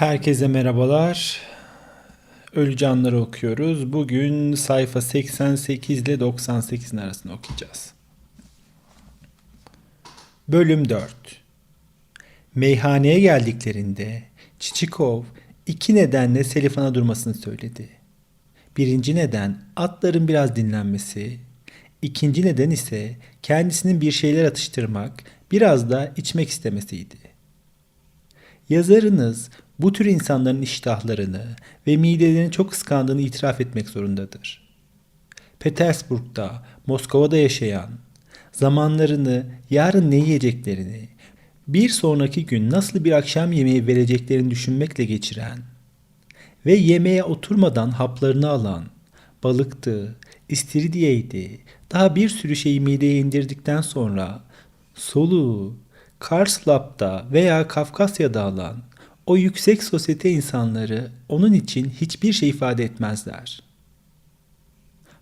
Herkese merhabalar. Ölü Canları okuyoruz. Bugün sayfa 88 ile 98'in arasını okuyacağız. Bölüm 4 Meyhaneye geldiklerinde Çiçikov iki nedenle Selifan'a durmasını söyledi. Birinci neden atların biraz dinlenmesi, ikinci neden ise kendisinin bir şeyler atıştırmak, biraz da içmek istemesiydi. Yazarınız bu tür insanların iştahlarını ve midelerini çok kıskandığını itiraf etmek zorundadır. Petersburg'da, Moskova'da yaşayan, zamanlarını, yarın ne yiyeceklerini, bir sonraki gün nasıl bir akşam yemeği vereceklerini düşünmekle geçiren ve yemeğe oturmadan haplarını alan, balıktı, istiridyeydi, daha bir sürü şeyi mideye indirdikten sonra soluğu Karslap'ta veya Kafkasya'da alan o yüksek sosyete insanları onun için hiçbir şey ifade etmezler.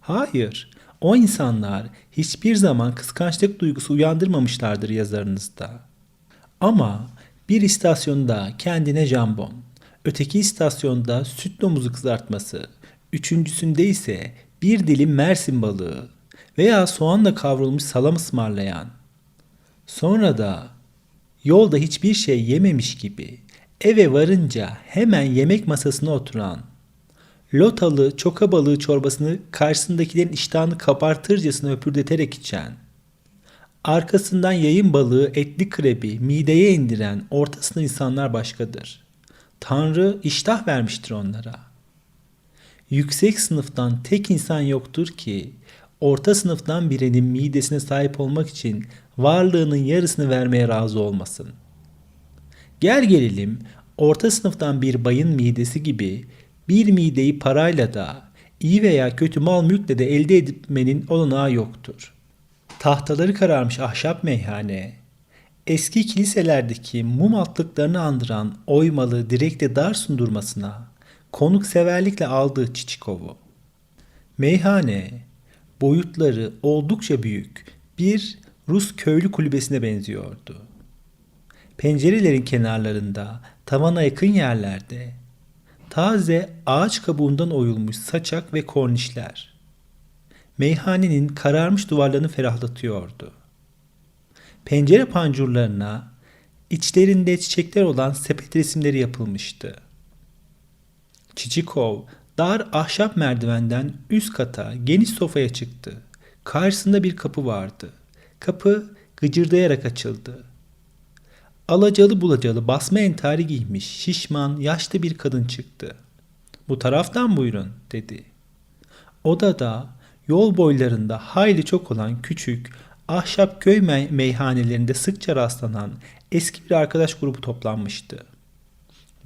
Hayır, o insanlar hiçbir zaman kıskançlık duygusu uyandırmamışlardır yazarınızda. Ama bir istasyonda kendine jambon, öteki istasyonda süt domuzu kızartması, üçüncüsünde ise bir dilim mersin balığı veya soğanla kavrulmuş salam ısmarlayan, sonra da yolda hiçbir şey yememiş gibi eve varınca hemen yemek masasına oturan, lotalı çoka balığı çorbasını karşısındakilerin iştahını kabartırcasına öpürdeterek içen, arkasından yayın balığı etli krebi mideye indiren orta insanlar başkadır. Tanrı iştah vermiştir onlara. Yüksek sınıftan tek insan yoktur ki orta sınıftan birinin midesine sahip olmak için varlığının yarısını vermeye razı olmasın. Gel gelelim orta sınıftan bir bayın midesi gibi bir mideyi parayla da iyi veya kötü mal mülkle de elde etmenin olanağı yoktur. Tahtaları kararmış ahşap meyhane, eski kiliselerdeki mum altlıklarını andıran oymalı direkte dar sundurmasına konuk severlikle aldığı Çiçikov'u. Meyhane, boyutları oldukça büyük bir Rus köylü kulübesine benziyordu. Pencerelerin kenarlarında, tavana yakın yerlerde taze ağaç kabuğundan oyulmuş saçak ve kornişler meyhanenin kararmış duvarlarını ferahlatıyordu. Pencere pancurlarına içlerinde çiçekler olan sepet resimleri yapılmıştı. Çiçikov dar ahşap merdivenden üst kata geniş sofaya çıktı. Karşısında bir kapı vardı. Kapı gıcırdayarak açıldı. Alacalı bulacalı basma entari giymiş şişman yaşlı bir kadın çıktı. Bu taraftan buyurun dedi. Odada yol boylarında hayli çok olan küçük ahşap köy mey- meyhanelerinde sıkça rastlanan eski bir arkadaş grubu toplanmıştı.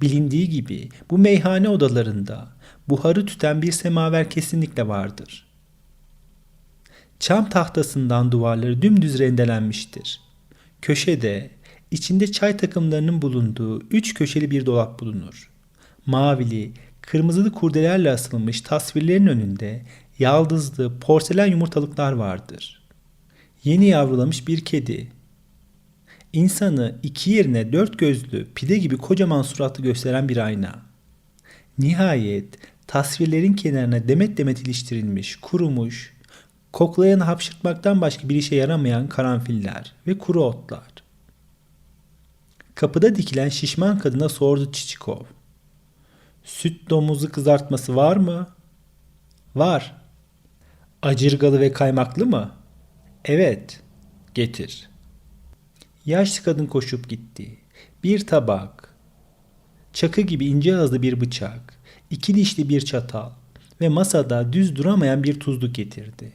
Bilindiği gibi bu meyhane odalarında buharı tüten bir semaver kesinlikle vardır. Çam tahtasından duvarları dümdüz rendelenmiştir. Köşede içinde çay takımlarının bulunduğu üç köşeli bir dolap bulunur. Mavili, kırmızılı kurdelerle asılmış tasvirlerin önünde yaldızlı porselen yumurtalıklar vardır. Yeni yavrulamış bir kedi. İnsanı iki yerine dört gözlü pide gibi kocaman suratlı gösteren bir ayna. Nihayet tasvirlerin kenarına demet demet iliştirilmiş, kurumuş, koklayan hapşırtmaktan başka bir işe yaramayan karanfiller ve kuru otlar. Kapıda dikilen şişman kadına sordu Çiçikov. Süt domuzu kızartması var mı? Var. Acırgalı ve kaymaklı mı? Evet. Getir. Yaşlı kadın koşup gitti. Bir tabak, çakı gibi ince ağızlı bir bıçak, iki dişli bir çatal ve masada düz duramayan bir tuzluk getirdi.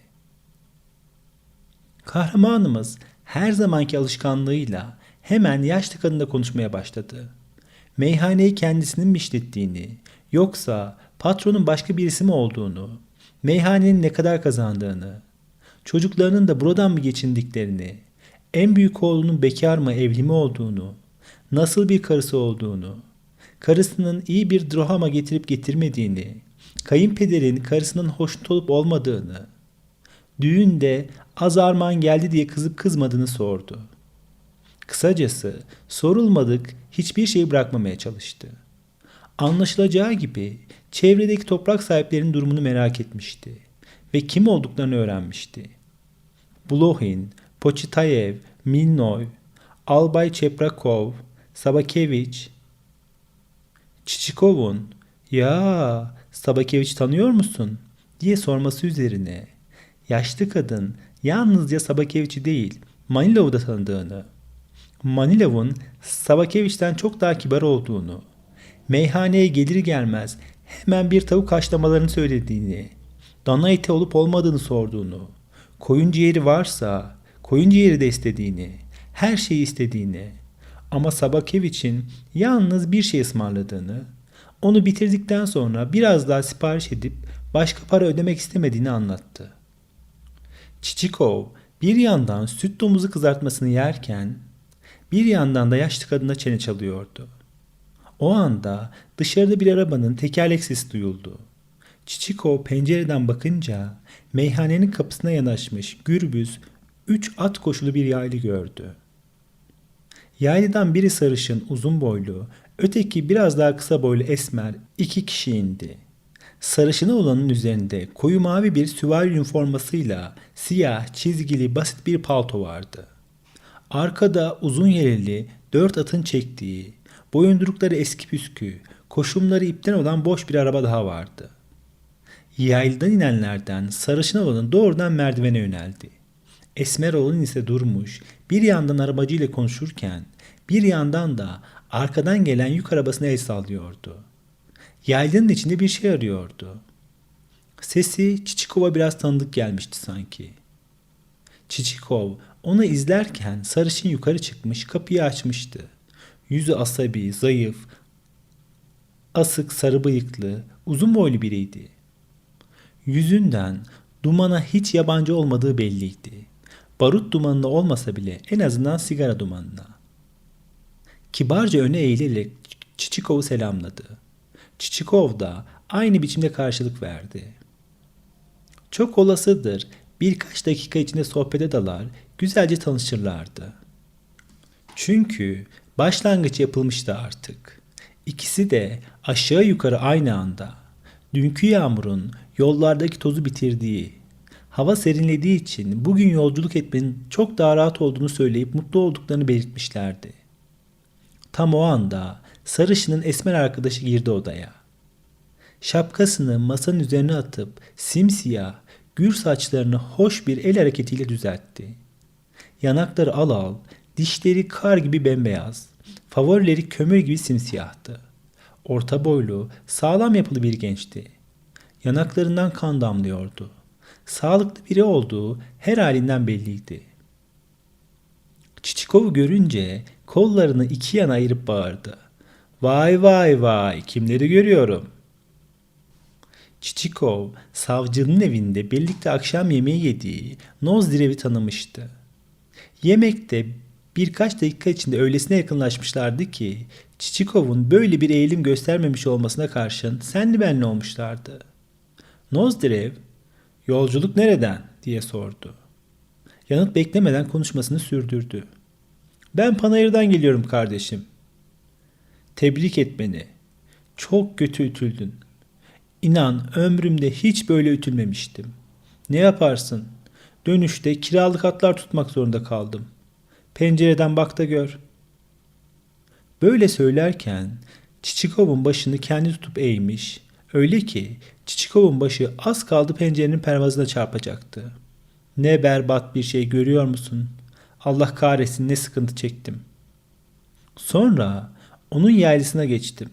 Kahramanımız her zamanki alışkanlığıyla hemen yaşlı kadınla konuşmaya başladı. Meyhaneyi kendisinin mi işlettiğini, yoksa patronun başka birisi mi olduğunu, meyhanenin ne kadar kazandığını, çocuklarının da buradan mı geçindiklerini, en büyük oğlunun bekar mı evli mi olduğunu, nasıl bir karısı olduğunu, karısının iyi bir drohama getirip getirmediğini, kayınpederin karısının hoşnut olup olmadığını, düğünde az armağan geldi diye kızıp kızmadığını sordu. Kısacası sorulmadık hiçbir şey bırakmamaya çalıştı. Anlaşılacağı gibi çevredeki toprak sahiplerinin durumunu merak etmişti ve kim olduklarını öğrenmişti. Blohin, Počitayev, Milnoy, Albay Çeprakov, Sabakeviç, Çiçikov'un ya Sabakeviç tanıyor musun diye sorması üzerine yaşlı kadın yalnızca Sabakeviç'i değil Manilov'u da tanıdığını, Manilov'un Sabakeviç'ten çok daha kibar olduğunu, meyhaneye gelir gelmez hemen bir tavuk haşlamalarını söylediğini, dana eti olup olmadığını sorduğunu, koyun ciğeri varsa koyun ciğeri de istediğini, her şeyi istediğini ama Sabakeviç'in yalnız bir şey ısmarladığını, onu bitirdikten sonra biraz daha sipariş edip başka para ödemek istemediğini anlattı. Çiçikov bir yandan süt domuzu kızartmasını yerken bir yandan da yaşlı kadına çene çalıyordu. O anda dışarıda bir arabanın tekerlek sesi duyuldu. Çiçikov pencereden bakınca meyhanenin kapısına yanaşmış gürbüz üç at koşulu bir yaylı gördü. Yaylıdan biri sarışın uzun boylu, öteki biraz daha kısa boylu esmer iki kişi indi. Sarışını olanın üzerinde koyu mavi bir süvari üniformasıyla siyah çizgili basit bir palto vardı. Arkada uzun yeleli dört atın çektiği, boyundurukları eski püskü, koşumları ipten olan boş bir araba daha vardı. Yaylıdan inenlerden sarışın olanın doğrudan merdivene yöneldi. Esmer olan ise durmuş, bir yandan arabacıyla konuşurken, bir yandan da arkadan gelen yük arabasına el sallıyordu. Yaylının içinde bir şey arıyordu. Sesi Çiçikov'a biraz tanıdık gelmişti sanki. Çiçikov onu izlerken sarışın yukarı çıkmış kapıyı açmıştı. Yüzü asabi, zayıf, asık sarı bıyıklı, uzun boylu biriydi. Yüzünden dumana hiç yabancı olmadığı belliydi. Barut dumanına olmasa bile en azından sigara dumanına. Kibarca öne eğilerek Çiçikov'u selamladı. Çiçikov da aynı biçimde karşılık verdi. Çok olasıdır birkaç dakika içinde sohbete dalar, güzelce tanışırlardı. Çünkü başlangıç yapılmıştı artık. İkisi de aşağı yukarı aynı anda. Dünkü yağmurun yollardaki tozu bitirdiği, hava serinlediği için bugün yolculuk etmenin çok daha rahat olduğunu söyleyip mutlu olduklarını belirtmişlerdi. Tam o anda sarışının esmer arkadaşı girdi odaya. Şapkasını masanın üzerine atıp simsiyah, gür saçlarını hoş bir el hareketiyle düzeltti. Yanakları al al, dişleri kar gibi bembeyaz, favorileri kömür gibi simsiyahtı. Orta boylu, sağlam yapılı bir gençti. Yanaklarından kan damlıyordu. Sağlıklı biri olduğu her halinden belliydi. Çiçikov'u görünce kollarını iki yana ayırıp bağırdı. Vay vay vay kimleri görüyorum. Çiçikov savcının evinde birlikte akşam yemeği yediği Nozdirev'i tanımıştı. Yemekte birkaç dakika içinde öylesine yakınlaşmışlardı ki Çiçikov'un böyle bir eğilim göstermemiş olmasına karşın senli benli olmuşlardı. Nozdirev, yolculuk nereden diye sordu. Yanıt beklemeden konuşmasını sürdürdü. Ben Panayır'dan geliyorum kardeşim. Tebrik et. Çok kötü ütüldün. İnan ömrümde hiç böyle ütülmemiştim. Ne yaparsın? Dönüşte kiralık atlar tutmak zorunda kaldım. Pencereden bak da gör. Böyle söylerken Çiçikov'un başını kendi tutup eğmiş. Öyle ki Çiçikov'un başı az kaldı pencerenin pervazına çarpacaktı. Ne berbat bir şey görüyor musun? Allah kahretsin ne sıkıntı çektim. Sonra onun yaylısına geçtim.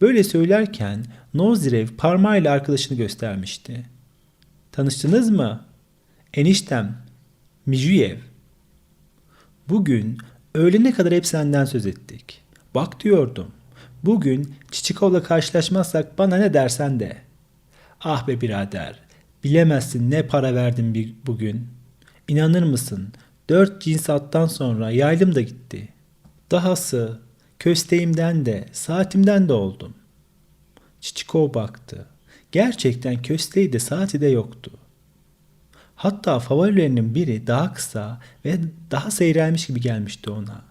Böyle söylerken Nozirev parmağıyla arkadaşını göstermişti. Tanıştınız mı? Eniştem, Mijuyev. Bugün öğlene kadar hep senden söz ettik. Bak diyordum. Bugün Çiçikov'la karşılaşmazsak bana ne dersen de. Ah be birader, bilemezsin ne para verdim bir bugün. İnanır mısın? Dört cins attan sonra yaylım da gitti. Dahası kösteğimden de saatimden de oldum. Çiçikov baktı. Gerçekten kösteği de saati de yoktu. Hatta favorilerinin biri daha kısa ve daha seyrelmiş gibi gelmişti ona.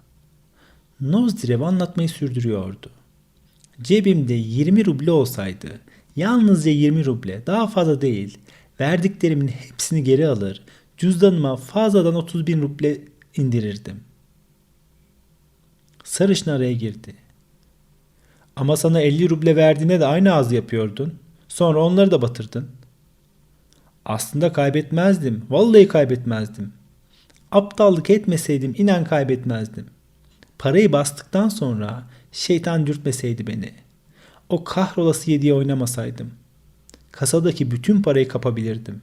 Nozdirev anlatmayı sürdürüyordu. Cebimde 20 ruble olsaydı, yalnızca 20 ruble, daha fazla değil, verdiklerimin hepsini geri alır, cüzdanıma fazladan 30 bin ruble indirirdim. Sarışın araya girdi. Ama sana 50 ruble verdiğinde de aynı az yapıyordun. Sonra onları da batırdın. Aslında kaybetmezdim. Vallahi kaybetmezdim. Aptallık etmeseydim inan kaybetmezdim. Parayı bastıktan sonra şeytan dürtmeseydi beni. O kahrolası yediye oynamasaydım. Kasadaki bütün parayı kapabilirdim.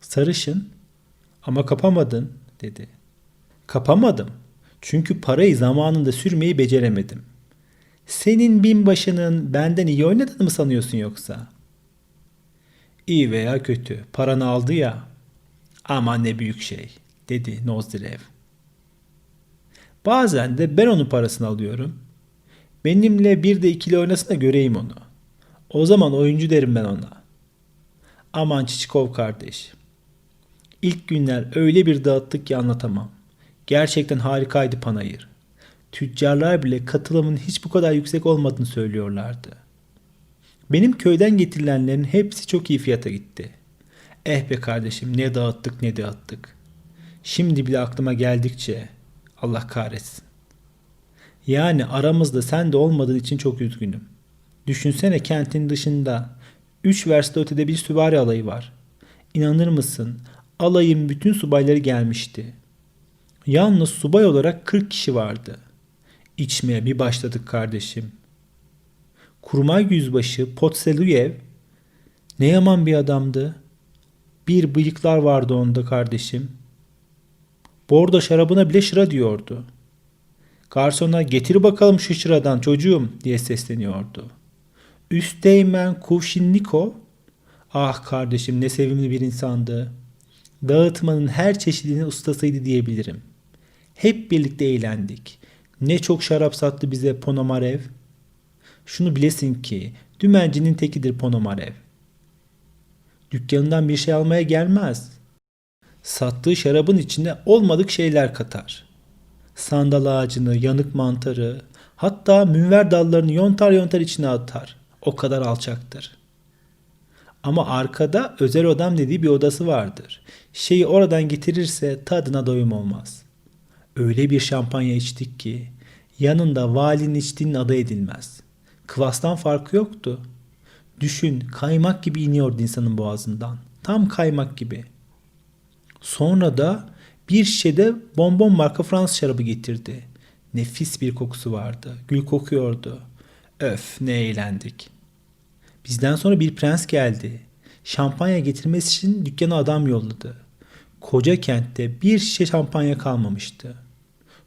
Sarışın ama kapamadın dedi. Kapamadım. Çünkü parayı zamanında sürmeyi beceremedim. Senin binbaşının benden iyi oynadığını mı sanıyorsun yoksa? İyi veya kötü. Paranı aldı ya. Ama ne büyük şey dedi Nozdirev. Bazen de ben onun parasını alıyorum. Benimle bir de ikili oynasın da göreyim onu. O zaman oyuncu derim ben ona. Aman Çiçikov kardeş. İlk günler öyle bir dağıttık ki anlatamam. Gerçekten harikaydı panayır. Tüccarlar bile katılımın hiç bu kadar yüksek olmadığını söylüyorlardı. Benim köyden getirilenlerin hepsi çok iyi fiyata gitti. Eh be kardeşim ne dağıttık ne dağıttık. Şimdi bile aklıma geldikçe Allah kahretsin. Yani aramızda sen de olmadığın için çok üzgünüm. Düşünsene kentin dışında 3 verste ötede bir süvari alayı var. İnanır mısın? Alayın bütün subayları gelmişti. Yalnız subay olarak 40 kişi vardı. İçmeye bir başladık kardeşim. Kurmay yüzbaşı Potseluyev ne yaman bir adamdı. Bir bıyıklar vardı onda kardeşim. Bordo şarabına bile şıra diyordu. Garsona getir bakalım şu şıradan çocuğum diye sesleniyordu. Üsteğmen Kuvşinniko ah kardeşim ne sevimli bir insandı. Dağıtmanın her çeşidinin ustasıydı diyebilirim. Hep birlikte eğlendik. Ne çok şarap sattı bize Ponomarev. Şunu bilesin ki dümencinin tekidir Ponomarev. Dükkanından bir şey almaya gelmez. Sattığı şarabın içine olmadık şeyler katar. Sandal ağacını, yanık mantarı, hatta münver dallarını yontar yontar içine atar. O kadar alçaktır. Ama arkada özel odam dediği bir odası vardır. Şeyi oradan getirirse tadına doyum olmaz. Öyle bir şampanya içtik ki yanında valinin içtiğinin adı edilmez. Kıvastan farkı yoktu. Düşün kaymak gibi iniyordu insanın boğazından. Tam kaymak gibi. Sonra da bir şişede bonbon marka Fransız şarabı getirdi. Nefis bir kokusu vardı. Gül kokuyordu. Öf ne eğlendik. Bizden sonra bir prens geldi. Şampanya getirmesi için dükkana adam yolladı. Koca kentte bir şişe şampanya kalmamıştı.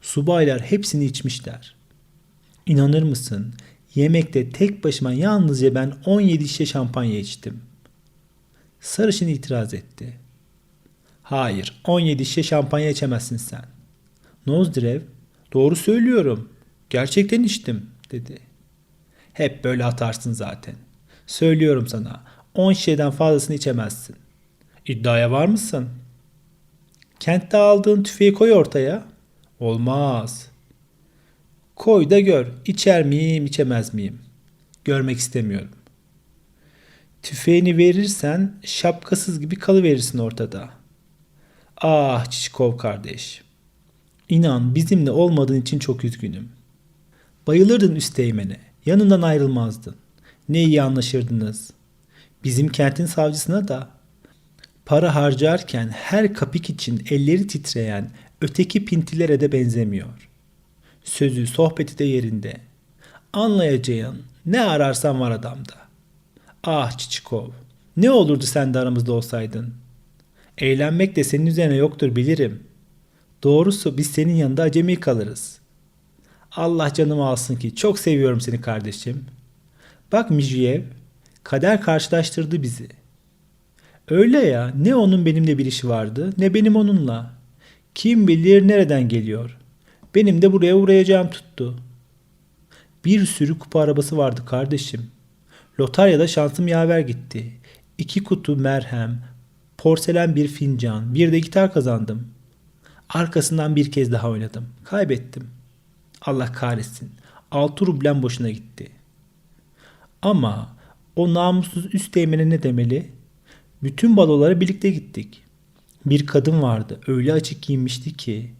Subaylar hepsini içmişler. İnanır mısın? Yemekte tek başıma yalnızca ben 17 şişe şampanya içtim. Sarışın itiraz etti. Hayır, 17 şişe şampanya içemezsin sen. Nozdirev, doğru söylüyorum. Gerçekten içtim, dedi. Hep böyle atarsın zaten. Söylüyorum sana, 10 şişeden fazlasını içemezsin. İddiaya var mısın? Kentte aldığın tüfeği koy ortaya. Olmaz. Koy da gör. İçer miyim, içemez miyim? Görmek istemiyorum. Tüfeğini verirsen şapkasız gibi kalıverirsin ortada. Ah Çiçikov kardeş. İnan bizimle olmadığın için çok üzgünüm. Bayılırdın üsteğmene. Yanından ayrılmazdın. Ne iyi anlaşırdınız. Bizim kentin savcısına da para harcarken her kapik için elleri titreyen öteki pintilere de benzemiyor. Sözü, sohbeti de yerinde. Anlayacağın ne ararsan var adamda. Ah Çiçikov, ne olurdu sen de aramızda olsaydın. Eğlenmek de senin üzerine yoktur bilirim. Doğrusu biz senin yanında acemi kalırız. Allah canımı alsın ki çok seviyorum seni kardeşim. Bak Mijiyev, kader karşılaştırdı bizi. Öyle ya, ne onun benimle bir işi vardı, ne benim onunla. Kim bilir nereden geliyor. Benim de buraya uğrayacağım tuttu. Bir sürü kupa arabası vardı kardeşim. Lotaryada şansım yaver gitti. İki kutu merhem, porselen bir fincan, bir de gitar kazandım. Arkasından bir kez daha oynadım. Kaybettim. Allah kahretsin. Altı rublem boşuna gitti. Ama o namussuz üst değmene ne demeli? Bütün balolara birlikte gittik. Bir kadın vardı öyle açık giyinmişti ki.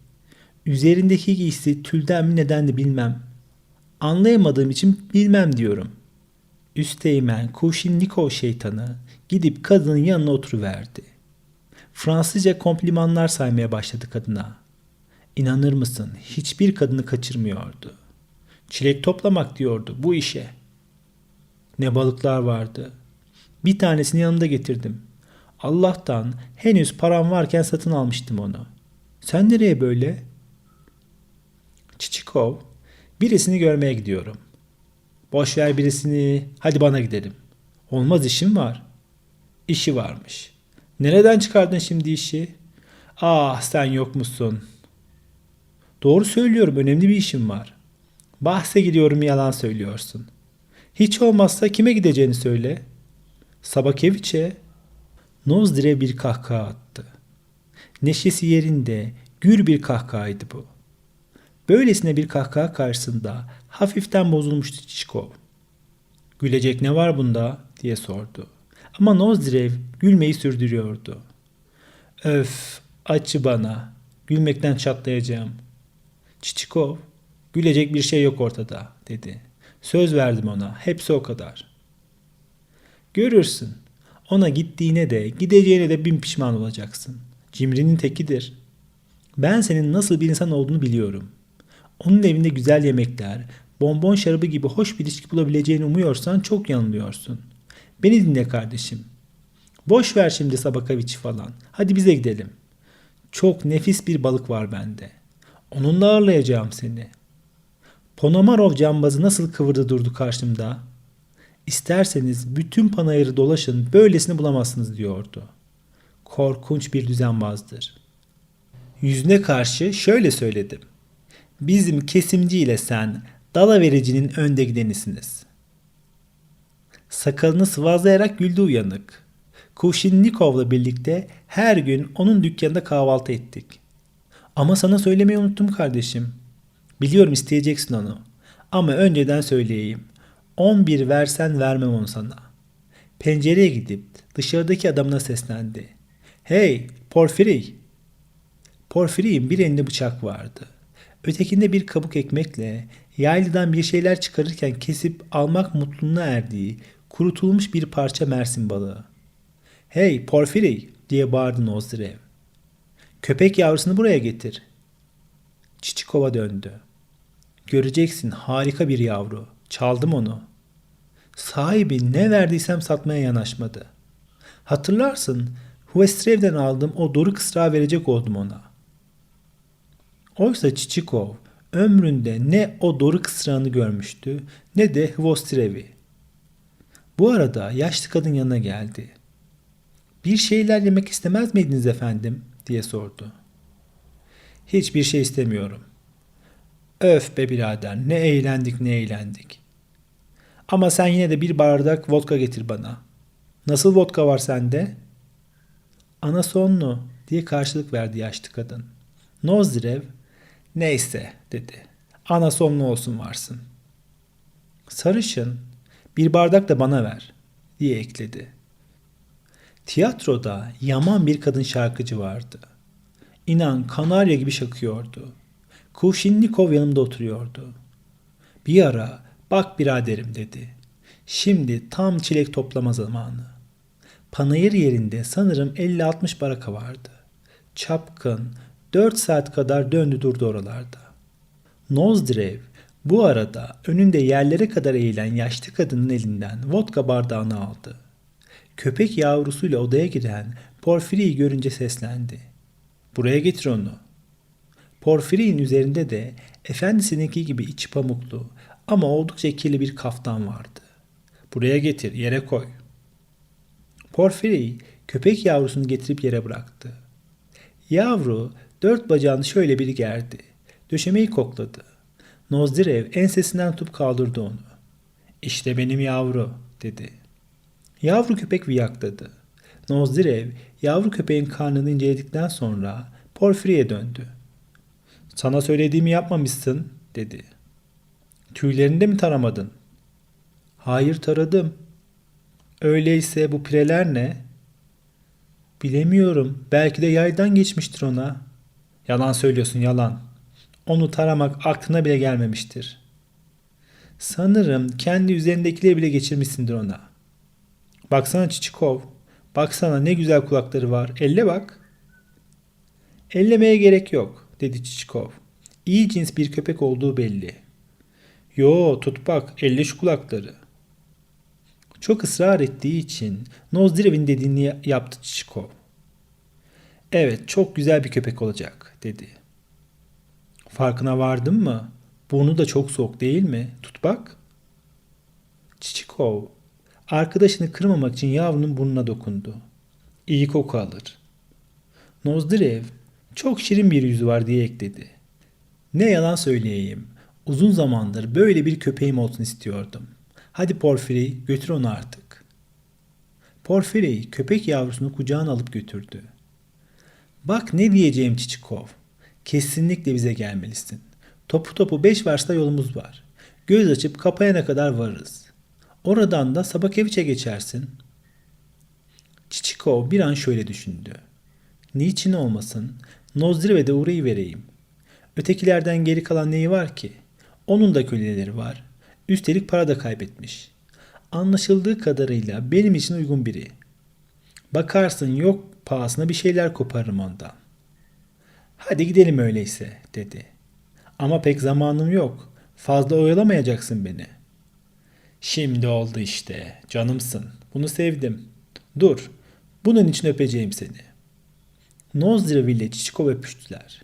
Üzerindeki giysi tülden mi nedendi bilmem. Anlayamadığım için bilmem diyorum. Üsteğmen Kuşinnikov şeytanı gidip kadının yanına oturuverdi. Fransızca komplimanlar saymaya başladı kadına. İnanır mısın hiçbir kadını kaçırmıyordu. Çilek toplamak diyordu bu işe. Ne balıklar vardı. Bir tanesini yanımda getirdim. Allah'tan henüz param varken satın almıştım onu. Sen nereye böyle? Çiçikov, birisini görmeye gidiyorum. Boş ver birisini, hadi bana gidelim. Olmaz işim var. İşi varmış. Nereden çıkardın şimdi işi? Ah sen yok musun? Doğru söylüyorum önemli bir işim var. Bahse gidiyorum yalan söylüyorsun. Hiç olmazsa kime gideceğini söyle. Sabakeviç'e. Nozdire bir kahkaha attı. Neşesi yerinde gür bir kahkahaydı bu. Böylesine bir kahkaha karşısında hafiften bozulmuştu Çiçkov. Gülecek ne var bunda diye sordu. Ama Nozdirev gülmeyi sürdürüyordu. Öf açı bana. Gülmekten çatlayacağım. Çiçikov gülecek bir şey yok ortada dedi. Söz verdim ona. Hepsi o kadar. Görürsün. Ona gittiğine de gideceğine de bin pişman olacaksın. Cimrinin tekidir. Ben senin nasıl bir insan olduğunu biliyorum. Onun evinde güzel yemekler, bonbon şarabı gibi hoş bir ilişki bulabileceğini umuyorsan çok yanılıyorsun. Beni dinle kardeşim. Boş ver şimdi Sabakaviç'i falan. Hadi bize gidelim. Çok nefis bir balık var bende. Onunla ağırlayacağım seni. Ponomarov cambazı nasıl kıvırdı durdu karşımda. İsterseniz bütün panayırı dolaşın böylesini bulamazsınız diyordu. Korkunç bir düzenbazdır. Yüzüne karşı şöyle söyledim. Bizim kesimci ile sen dala vericinin önde gidenisiniz. Sakalını sıvazlayarak güldü uyanık. Kuvşinnikov'la birlikte her gün onun dükkanında kahvaltı ettik. Ama sana söylemeyi unuttum kardeşim. Biliyorum isteyeceksin onu. Ama önceden söyleyeyim. 11 versen vermem onu sana. Pencereye gidip dışarıdaki adamına seslendi. Hey Porfiri! Porfiri'nin bir elinde bıçak vardı. Ötekinde bir kabuk ekmekle yaylıdan bir şeyler çıkarırken kesip almak mutluluğuna erdiği kurutulmuş bir parça mersin balığı. Hey Porfiri diye bağırdı Nozdirev. Köpek yavrusunu buraya getir. Çiçikova döndü. Göreceksin harika bir yavru. Çaldım onu. Sahibi ne verdiysem satmaya yanaşmadı. Hatırlarsın Huestrev'den aldığım o doru kısrağı verecek oldum ona. Oysa Çiçikov ömründe ne o doru kısrağını görmüştü ne de Hvostrev'i. Bu arada yaşlı kadın yanına geldi. Bir şeyler yemek istemez miydiniz efendim diye sordu. Hiçbir şey istemiyorum. Öf be birader ne eğlendik ne eğlendik. Ama sen yine de bir bardak vodka getir bana. Nasıl vodka var sende? Anasonlu diye karşılık verdi yaşlı kadın. Nozdirev neyse dedi. Anasonlu olsun varsın. Sarışın bir bardak da bana ver diye ekledi. Tiyatroda yaman bir kadın şarkıcı vardı. İnan kanarya gibi şakıyordu. Kuvşinnikov yanımda oturuyordu. Bir ara bak biraderim dedi. Şimdi tam çilek toplama zamanı. Panayır yerinde sanırım 50-60 baraka vardı. Çapkın 4 saat kadar döndü durdu oralarda. Nozdirev bu arada önünde yerlere kadar eğilen yaşlı kadının elinden vodka bardağını aldı. Köpek yavrusuyla odaya giren Porfiri'yi görünce seslendi. Buraya getir onu. Porfiri'nin üzerinde de efendisininki gibi içi pamuklu ama oldukça kirli bir kaftan vardı. Buraya getir, yere koy. Porfiri köpek yavrusunu getirip yere bıraktı. Yavru dört bacağını şöyle bir gerdi. Döşemeyi kokladı. Nozdirev ensesinden tutup kaldırdı onu. İşte benim yavru dedi. Yavru köpek viyakladı. Nozdirev yavru köpeğin karnını inceledikten sonra Porfiri'ye döndü. Sana söylediğimi yapmamışsın dedi. Tüylerini de mi taramadın? Hayır taradım. Öyleyse bu pireler ne? Bilemiyorum. Belki de yaydan geçmiştir ona. Yalan söylüyorsun yalan. Onu taramak aklına bile gelmemiştir. Sanırım kendi üzerindekileri bile geçirmişsindir ona. Baksana Çiçikov. Baksana ne güzel kulakları var. Elle bak. Ellemeye gerek yok dedi Çiçikov. İyi cins bir köpek olduğu belli. Yo tut bak elle şu kulakları. Çok ısrar ettiği için Nozdirev'in dediğini yaptı Çiçikov. Evet çok güzel bir köpek olacak dedi. Farkına vardın mı? Burnu da çok soğuk değil mi? Tut bak. Çiçikov arkadaşını kırmamak için yavrunun burnuna dokundu. İyi koku alır. Nozdirev çok şirin bir yüzü var diye ekledi. Ne yalan söyleyeyim. Uzun zamandır böyle bir köpeğim olsun istiyordum. Hadi Porfiri götür onu artık. Porfiri köpek yavrusunu kucağına alıp götürdü. Bak ne diyeceğim Çiçikov. Kesinlikle bize gelmelisin. Topu topu beş varsla yolumuz var. Göz açıp kapayana kadar varırız. Oradan da Sabakeviç'e geçersin. Çiçikov bir an şöyle düşündü. Niçin olmasın? Nozdirev'e uğrayı vereyim. Ötekilerden geri kalan neyi var ki? Onun da köleleri var. Üstelik para da kaybetmiş. Anlaşıldığı kadarıyla benim için uygun biri. Bakarsın yok pahasına bir şeyler koparırım ondan. Hadi gidelim öyleyse dedi. Ama pek zamanım yok. Fazla oyalamayacaksın beni. Şimdi oldu işte. Canımsın. Bunu sevdim. Dur. Bunun için öpeceğim seni. Nozdirev ile Çiçikov öpüştüler.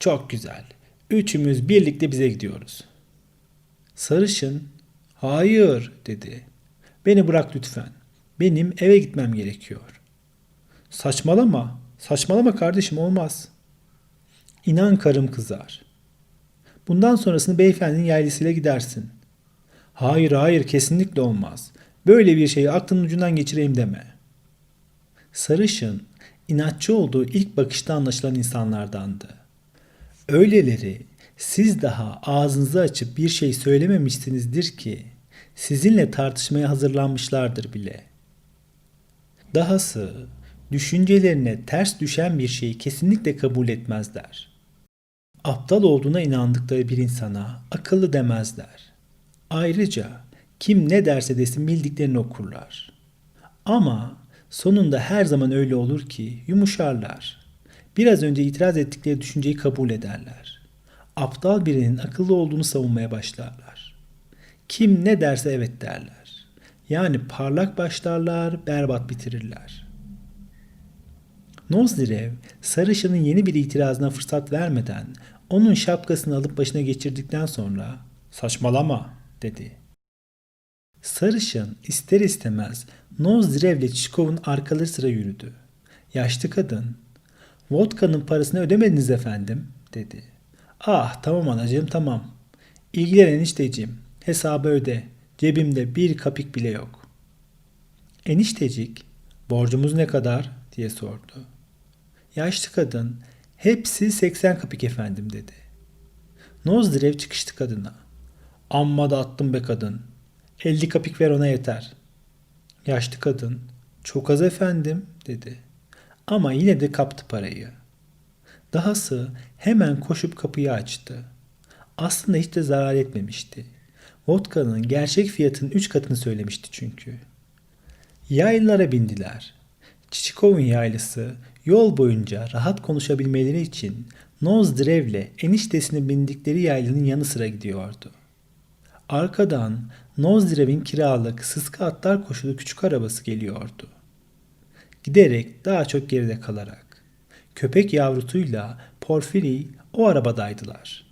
Çok güzel. Üçümüz birlikte bize gidiyoruz. Sarışın, hayır dedi. Beni bırak lütfen. Benim eve gitmem gerekiyor. Saçmalama. Saçmalama kardeşim olmaz. İnan karım kızar. Bundan sonrasını beyefendinin yaylısıyla gidersin. Hayır hayır kesinlikle olmaz. Böyle bir şeyi aklının ucundan geçireyim deme. Sarışın, inatçı olduğu ilk bakışta anlaşılan insanlardandı. Öyleleri siz daha ağzınızı açıp bir şey söylememişsinizdir ki sizinle tartışmaya hazırlanmışlardır bile. Dahası düşüncelerine ters düşen bir şeyi kesinlikle kabul etmezler. Aptal olduğuna inandıkları bir insana akıllı demezler. Ayrıca kim ne derse desin bildiklerini okurlar. Ama sonunda her zaman öyle olur ki yumuşarlar. Biraz önce itiraz ettikleri düşünceyi kabul ederler. Aptal birinin akıllı olduğunu savunmaya başlarlar. Kim ne derse evet derler. Yani parlak başlarlar, berbat bitirirler. Nozdirev, sarışının yeni bir itirazına fırsat vermeden onun şapkasını alıp başına geçirdikten sonra saçmalama dedi. Sarışın ister istemez Nozdirev ile Çiçkov'un arkaları sıra yürüdü. Yaşlı kadın, vodka'nın parasını ödemediniz efendim dedi. Ah tamam anacığım tamam. İlgilen enişteciğim. Hesabı öde. Cebimde bir kapik bile yok. Eniştecik borcumuz ne kadar diye sordu. Yaşlı kadın hepsi 80 kapik efendim dedi. Nozdirev çıkıştı kadına. Amma da attım be kadın. 50 kapik ver ona yeter. Yaşlı kadın çok az efendim dedi. Ama yine de kaptı parayı. Dahası hemen koşup kapıyı açtı. Aslında hiç de zarar etmemişti. Vodka'nın gerçek fiyatının 3 katını söylemişti çünkü. Yaylılara bindiler. Çiçikov'un yaylası yol boyunca rahat konuşabilmeleri için Nozdirev'le eniştesinin bindikleri yaylının yanı sıra gidiyordu. Arkadan Nozdirev'in kiralık sıska atlar koşulu küçük arabası geliyordu. Giderek daha çok geride kalarak. Köpek yavrusuyla Porfiri o arabadaydılar.